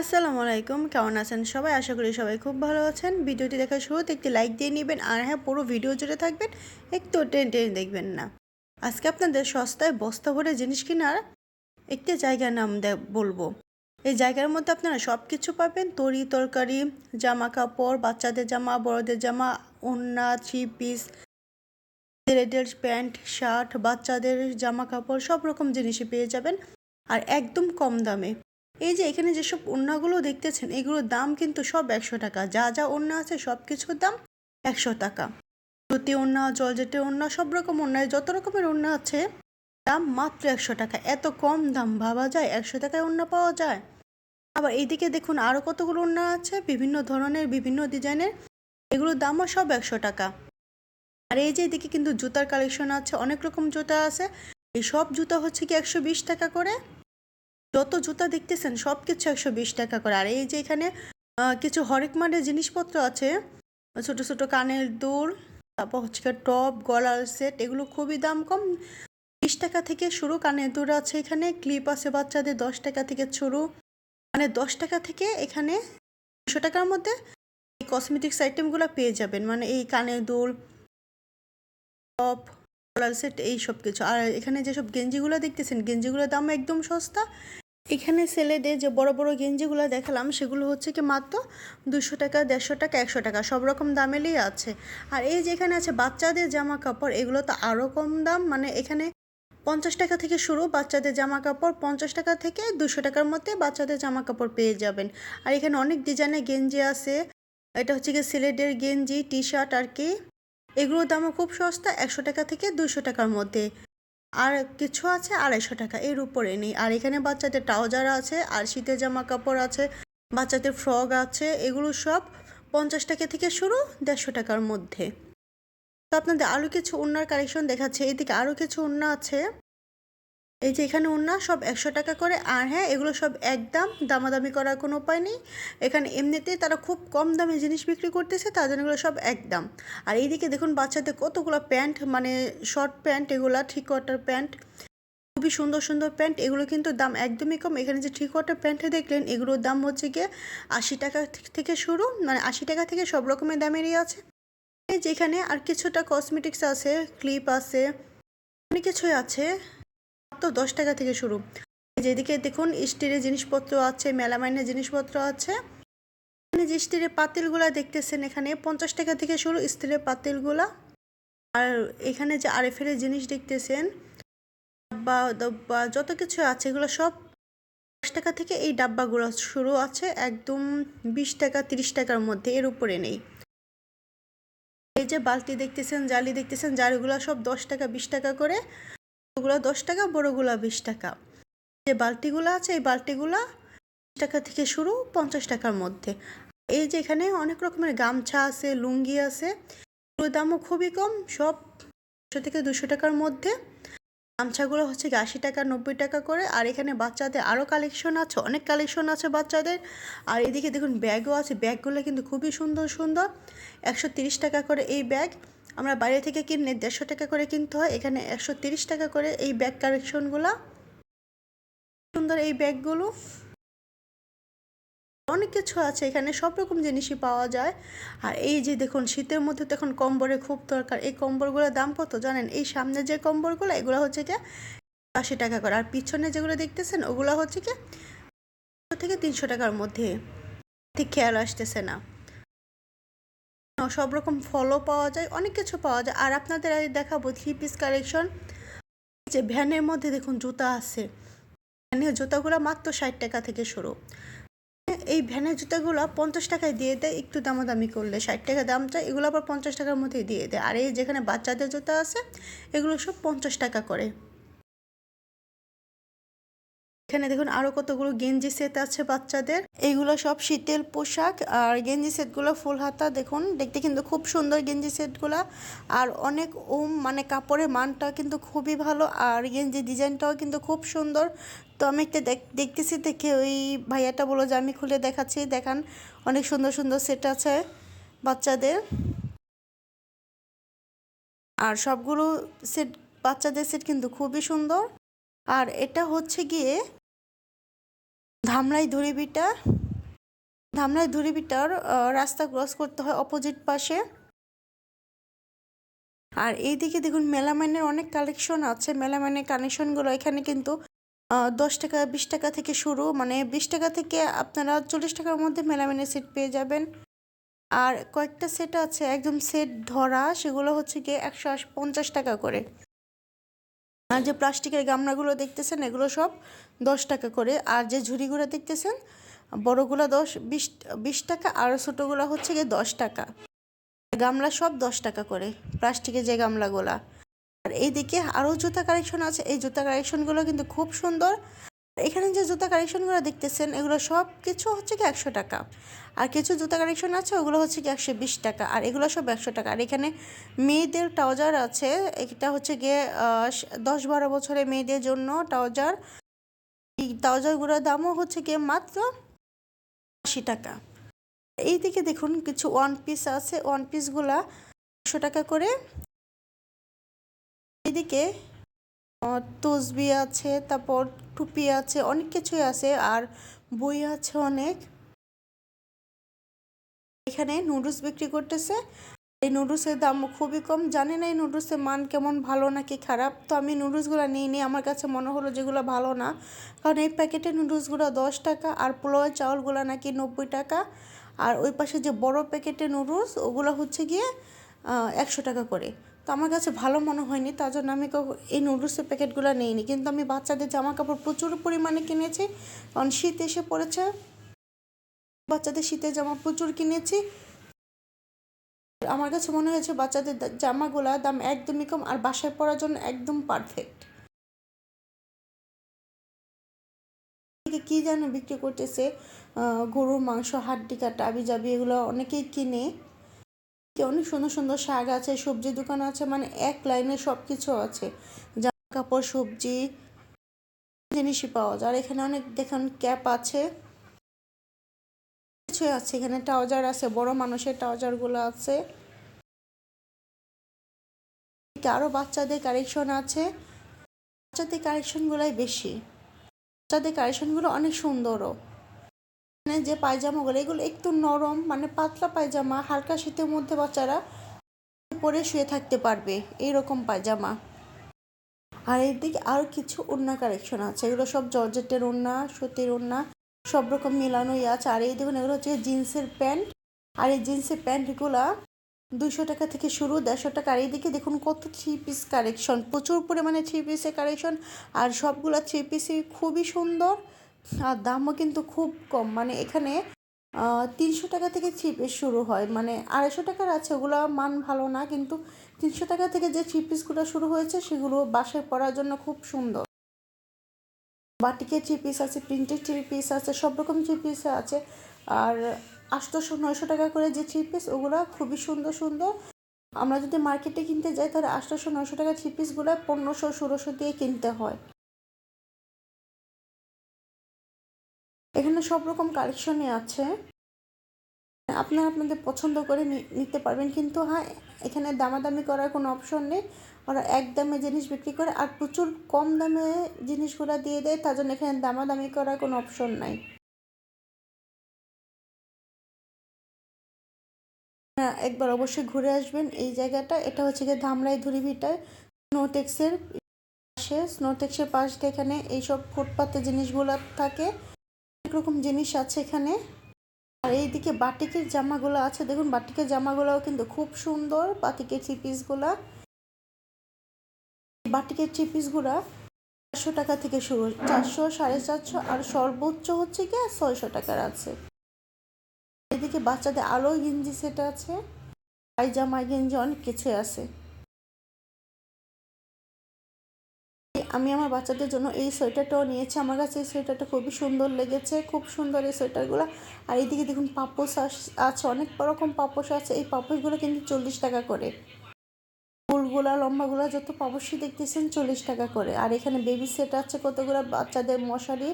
আসসালামু আলাইকুম, কেমন আছেন সবাই? আশা করি সবাই খুব ভালো আছেন। ভিডিওটি দেখার শুরুতে একটি লাইক দিয়ে নেবেন, আর হ্যাঁ পুরো ভিডিও জুড়ে থাকবেন, একটু টেনে টেন দেখবেন না। আজকে আপনাদের সস্তায় বস্তা ভরে জিনিস কেনার একটি জায়গার নাম বলব। এই জায়গার মধ্যে আপনারা সব কিছু পাবেন, তরি তরকারি জামা কাপড় বাচ্চাদের জামা, বড়দের জামা, ওড়না থ্রি পিস ছেলেদের প্যান্ট শার্ট বাচ্চাদের জামা কাপড় সব রকম জিনিসই পেয়ে যাবেন, আর একদম কম দামে। এই যে এখানে যেসব ওড়নাগুলো দেখতেছেন, এগুলোর দাম কিন্তু সব একশো টাকা। যা যা ওড়না আছে সব কিছুর দাম একশো টাকা। সুতি ওড়না জলজেটে ওড়না সব রকম ওড়নায় যত রকমের ওড়না আছে, দাম মাত্র একশো টাকা। এত কম দাম ভাবা যায়? একশো টাকায় ওড়না পাওয়া যায়? আবার এইদিকে দেখুন আরও কতগুলো ওড়না আছে, বিভিন্ন ধরনের, বিভিন্ন ডিজাইনের। এগুলোর দামও সব একশো টাকা। আর এই যে এদিকে কিন্তু জুতার কালেকশন আছে, অনেক রকম জুতা আছে। এই সব জুতা হচ্ছে কি একশো বিশ টাকা করে? যত জুতা দেখতেছেন সব কিছু একশো বিশ টাকা করে। আর এই যে এখানে কিছু হরেক মানের জিনিসপত্র আছে। ছোট ছোট কানের দুল, তারপর হচ্ছে টপ, গলার সেট, এগুলো খুবই দাম কম। বিশ টাকা থেকে শুরু, কানের দুল আছে এখানে, ক্লিপ আছে বাচ্চাদের দশ টাকা থেকে শুরু। মানে দশ টাকা থেকে এখানে দুশো টাকার মধ্যে এই কসমেটিক্স আইটেমগুলো পেয়ে যাবেন। মানে এই কানের দুল, টপ কলার সেট, এই সব কিছু আর এখানে যেসব গেঞ্জিগুলো দেখতেছেন, গেঞ্জিগুলোর দাম একদম সস্তা। এখানে ছেলেদের যে বড় বড় গেঞ্জিগুলো দেখালাম, সেগুলো হচ্ছে কি মাত্র দুশো টাকা, দেড়শো টাকা, একশো টাকা, সব রকম দামেরই আছে। আর এই যে এখানে আছে বাচ্চাদের জামা কাপড়, এগুলো তো আরও কম দাম মানে এখানে পঞ্চাশ টাকা থেকে শুরু, বাচ্চাদের জামা কাপড় পঞ্চাশ টাকা থেকে দুশো টাকার মধ্যে বাচ্চাদের জামা কাপড় পেয়ে যাবেন। আর এখানে অনেক ডিজাইনের গেঞ্জি আছে, এটা হচ্ছে কি সিলেটের গেঞ্জি টি শার্ট আর কি। এগুলোর দামও খুব সস্তা, একশো টাকা থেকে দুশো টাকার মধ্যে। আর কিছু আছে? আড়াইশো টাকা। এর উপরে নেই। আর এখানে বাচ্চাদের ট্রাউজার আছে, আর শীতের জামা কাপড় আছে, বাচ্চাদের ফ্রক আছে, এগুলো সব পঞ্চাশ টাকা থেকে শুরু দেড়শো টাকার মধ্যে। তো আপনাদের আরও কিছু ওনার কালেকশন দেখাচ্ছে। এদিকে আরও কিছু ওনা আছে। এই যে এখানে ওড়না সব একশো টাকা করে। আর হ্যাঁ এগুলো সব একদম দামাদামি করার কোনো উপায় নেই। এখানে এমনিতেই তারা খুব কম দামে জিনিস বিক্রি করতেছে, তার জন্য এগুলো সব একদম। আর এইদিকে দেখুন বাচ্চাদের কতগুলো প্যান্ট মানে শর্ট প্যান্ট, এগুলো ঠিক কোয়ার্টার প্যান্ট, খুবই সুন্দর সুন্দর প্যান্ট, এগুলো কিন্তু দাম একদমই কম। এখানে যে ঠিক কোয়ার্টার প্যান্টে দেখলেন, এগুলোর দাম হচ্ছে গিয়ে আশি টাকা থেকে শুরু মানে আশি টাকা থেকে সব রকমের দামেরই আছে। যেখানে আর কিছুটা কসমেটিক্স আছে ক্লিপ আছে, অনেক কিছুই আছে। মাত্র দশ টাকা থেকে শুরু। যেদিকে দেখুন স্টিলের জিনিসপত্র আছে, মেলামাইনের জিনিসপত্র আছে। এখানে যে স্টিলের পাতিলগুলা দেখতেছেন, এখানে পঞ্চাশ টাকা থেকে শুরু স্টিলের পাতিলগুলা। আর এখানে যে আরএফের জিনিস দেখতেছেন, ডাব্বা যত কিছু আছে, এগুলো সব দশ টাকা থেকে এই ডাব্বাগুলো শুরু আছে, একদম বিশ টাকা, তিরিশ টাকার মধ্যে, এর উপরে নেই। এই যে বালতি দেখতেছেন, জালি দেখতেছেন জালিগুলো সব দশ টাকা, বিশ টাকা করে। ওগুলো দশ টাকা বড়গুলা বিশ টাকা। যে বালতিগুলো আছে, এই বালতিগুলা বিশ টাকা থেকে শুরু পঞ্চাশ টাকার মধ্যে। এই যে এখানে অনেক রকমের গামছা আছে, লুঙ্গি আছে, এগুলোর দামও খুবই কম, সব একশো থেকে দুশো টাকার মধ্যে। গামছাগুলো হচ্ছে আশি টাকা, নব্বই টাকা করে। আর এখানে বাচ্চাদের আরও কালেকশন আছে, অনেক কালেকশন আছে বাচ্চাদের। আর এদিকে দেখুন ব্যাগও আছে, ব্যাগগুলো কিন্তু খুবই সুন্দর সুন্দর। একশো টাকা করে এই ব্যাগ। আমরা বাইরে থেকে কিনলে দেড়শো টাকা করে কিনতে হয়, এখানে একশো তিরিশ টাকা করে এই ব্যাগ কালেকশনগুলো সুন্দর এই ব্যাগগুলো অনেক কিছু আছে, এখানে সব রকম জিনিসই পাওয়া যায়। আর এই যে দেখুন, শীতের মধ্যে তো এখন কম্বলের খুব দরকার। এই কম্বরগুলোর দাম কত জানেন? এই সামনে যে কম্বরগুলো, এগুলো হচ্ছে কি আশি টাকা করে। আর পিছনে যেগুলো দেখতেছেন, ওগুলো হচ্ছে কি থেকে তিনশো টাকার মধ্যে। ঠিক খেয়াল আসতেছে না। সব রকম ফলও পাওয়া যায়, অনেক কিছু পাওয়া যায়। আর আপনাদের আজ দেখাবো থ্রি পিস কালেকশন যে ভ্যানের মধ্যে দেখুন জুতা আছে। ভ্যানের জুতাগুলো মাত্র ষাট টাকা থেকে শুরু। এই ভ্যানের জুতাগুলো পঞ্চাশ টাকায় দিয়ে দেয়, একটু দামাদামি করলে ষাট টাকা দাম চায়, এগুলো আবার পঞ্চাশ টাকার মধ্যেই দিয়ে দেয়। আর এই যেখানে বাচ্চাদের জুতা আছে, এগুলো সব পঞ্চাশ টাকা করে। এখানে দেখুন আরও কতগুলো গেঞ্জি সেট আছে বাচ্চাদের। এইগুলো সব শীতের পোশাক আর গেঞ্জি সেটগুলো ফুল হাতা, দেখুন। দেখতে কিন্তু খুব সুন্দর গেঞ্জি সেটগুলো। আর অনেক ওম মানে কাপড়ের মানটা কিন্তু খুবই ভালো আর গেঞ্জি ডিজাইনটাও কিন্তু খুব সুন্দর। তো আমি একটা দেখতেছি, দেখে ওই ভাইয়াটা বলো যে, আমি খুলে দেখাচ্ছি, দেখান। অনেক সুন্দর সুন্দর সেট আছে বাচ্চাদের। আর সবগুলো সেট, বাচ্চাদের সেট কিন্তু খুবই সুন্দর। আর এটা হচ্ছে গিয়ে ধামরাই দড়িবিটা ধামরাই ধুরিবিটার রাস্তা ক্রস করতে হয় অপোজিট পাশে। আর এইদিকে দেখুন মেলামাইনের অনেক কালেকশন আছে। মেলামাইনের কালেকশনগুলো এখানে কিন্তু দশ টাকা, বিশ টাকা থেকে শুরু। মানে বিশ টাকা থেকে আপনারা চল্লিশ টাকার মধ্যে মেলামাইনের সেট পেয়ে যাবেন। আর কয়েকটা সেট আছে, একদম সেট ধরা। সেগুলো হচ্ছে গিয়ে একশো পঞ্চাশ টাকা করে। আর যে প্লাস্টিকের গামলাগুলো দেখতেছেন, এগুলো সব দশ টাকা করে। আর যে ঝুড়িগুলো দেখতেছেন, বড়গুলো দশ, বিশ বিশ টাকা আর ছোটোগুলো হচ্ছে গিয়ে দশ টাকা। গামলা সব দশ টাকা করে, প্লাস্টিকের যে গামলাগুলা। আর এইদিকে আরও জুতা কালেকশন আছে। এই জুতা কালেকশনগুলো কিন্তু খুব সুন্দর। এখানে যে জুতা কালেকশনগুলো দেখতেছেন, এগুলো সব কিছু হচ্ছে কি একশো টাকা। আর কিছু জুতা কালেকশন আছে, ওগুলো হচ্ছে কি একশো বিশ টাকা। আর এগুলো সব একশো টাকা। আর এখানে মেয়েদের ট্রাউজার আছে, এটা হচ্ছে গিয়ে দশ বারো বছরের মেয়েদের জন্য ট্রাউজার। এই ট্রাউজারগুলোর দামও হচ্ছে গিয়ে মাত্র আশি টাকা। এইদিকে দেখুন কিছু ওয়ান পিস আছে ওয়ান পিসগুলা একশো টাকা করে। এদিকে তসবি আছে, তারপর টুপি আছে, অনেক কিছুই আছে, আর বই আছে অনেক। এখানে নুডলস বিক্রি করতেছে। এই নুডলসের দাম খুবই কম। জানি না এই নুডলসের মান কেমন, ভালো নাকি খারাপ? তো আমি নুডলসগুলো নিই। নি আমার কাছে মনে হলো যেগুলো ভালো না। কারণ এই প্যাকেটের নুডলসগুলো দশ টাকা, আর পোলোয়া চাউলগুলো নাকি নব্বই টাকা। আর ওই পাশে যে বড় প্যাকেটের নুডলস, ওগুলো হচ্ছে গিয়ে একশো টাকা করে। তো আমার কাছে ভালো মনে হয়নি, তার জন্য আমি এই নুডলসের প্যাকেটগুলো নিইনি। কিন্তু আমি বাচ্চাদের জামা কাপড় প্রচুর পরিমাণে কিনেছি, কারণ শীত এসে পড়েছে। বাচ্চাদের শীতের জামা প্রচুর কিনেছি। আমার কাছে মনে হয়েছে বাচ্চাদের জামাগুলা দাম একদমই কম, আর বাসায় পরার জন্য একদম পারফেক্ট কি যেন বিক্রি করতেছে গরুর মাংস, হাড্ডি কাটা আবি যাবি এগুলো অনেকেই কিনে। অনেক সুন্দর সুন্দর শাক আছে সবজি দোকান আছে মানে এক লাইনে সব কিছু আছে। জামা কাপড়, সবজি, জিনিসই পাওয়া যায়। আর এখানে অনেক, দেখুন, ক্যাপ আছে। কিছু আছে, এখানে ট্রাউজার আছে, বড় মানুষের ট্রাউজারগুলো আছে। আরও বাচ্চাদের কালেকশন আছে। বাচ্চাদের কালেকশনগুলাই বেশি। বাচ্চাদের কালেকশনগুলো অনেক সুন্দরও। যে পায়জামাগুলো, এগুলো একটু নরম মানে পাতলা পায়জামা, হালকা শীতের মধ্যে বাচ্চারা পরে শুয়ে থাকতে পারবে, এইরকম পায়জামা। আর এদিকে আর কিছু ওড়না কালেকশন আছে, এগুলো সব জর্জেটের ওড়না, সুতির ওড়না, সব রকম মিলানোই আছে। আর এই দেখুন, এগুলো হচ্ছে জিন্সের প্যান্ট। আর এই জিন্সের প্যান্টগুলা দুশো টাকা থেকে শুরু, দেড়শো টাকা। আর এইদিকে দেখুন, কত থ্রি পিস কালেকশন প্রচুর পরিমাণে থ্রি পিসের কালেকশন আর সবগুলো থ্রি পিসই খুবই সুন্দর। আর দামও কিন্তু খুব কম। মানে এখানে তিনশো টাকা থেকে থ্রি পিস শুরু হয়। মানে আড়াইশো টাকার আছে, ওগুলো মান ভালো না, কিন্তু তিনশো টাকা থেকে যে থ্রি পিসগুলো শুরু হয়েছে, সেগুলো বাসায় পরার জন্য খুব সুন্দর। বাটিকের থ্রি পিস আছে প্রিন্টেড থ্রি পিস আছে, সব রকম থ্রি পিস আছে। আর আটশোশো, নয়শো টাকা করে যে থ্রি পিস ওগুলো খুবই সুন্দর সুন্দর। আমরা যদি মার্কেটে কিনতে যাই, তাহলে আটশোশো, নয়শো টাকা থ্রি পিসগুলো পনেরোশো, ষোলোশো দিয়ে কিনতে হয়। এখানে সব রকম কালেকশনই আছে। আপনারা আপনাদের পছন্দ করে নিতে পারবেন। কিন্তু হ্যাঁ এখানে দামাদামি করার কোনো অপশন নেই। ওরা এক দামে জিনিস বিক্রি করে আর প্রচুর কম দামে জিনিসগুলো দিয়ে দেয়, তার জন্য এখানে দামাদামি করার কোনো অপশন নাই। হ্যাঁ একবার অবশ্যই ঘুরে আসবেন এই জায়গাটা। এটা হচ্ছে গিয়ে ধামরাই ধুরিভিটায় স্নোটেক্সের পাশে। স্নোটেক্সের পাশ দিয়ে এখানে এইসব ফুটপাতে জিনিসগুলো থাকে। অনেক রকম জিনিস আছে এখানে। আর এইদিকে বাটিকের জামাগুলো আছে। দেখুন, বাটিকের জামাগুলোও কিন্তু খুব সুন্দর। বাটিকের থ্রি পিসগুলা বাটিকের থ্রি পিসগুলা চারশো টাকা থেকে শুরু চারশো, সাড়ে চারশো আর সর্বোচ্চ হচ্ছে কি ছয়শো টাকার আছে। এদিকে বাচ্চাদের আলো গেঞ্জি সেট আছে। পায়জামা, গেঞ্জি, অনেক কিছুই আছে। আমি আমার বাচ্চাদের জন্য এই সোয়েটারটাও নিয়েছি। আমার কাছে এই সোয়েটারটা খুবই সুন্দর লেগেছে, খুব সুন্দর এই সোয়েটারগুলো। আর এইদিকে দেখুন পাপোশ আছে, অনেক রকম পাপোশ আছে। এই পাপোসগুলো কিন্তু চল্লিশ টাকা করে। ফুলগুলা, লম্বাগুলা যত পাপোশই দেখতেছেন চল্লিশ টাকা করে। আর এখানে বেবি সেট আছে কতগুলো বাচ্চাদের মশারি,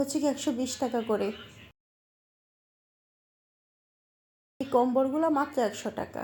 হচ্ছে কি একশো বিশ টাকা করে। এই কম্বলগুলো মাত্র একশো টাকা।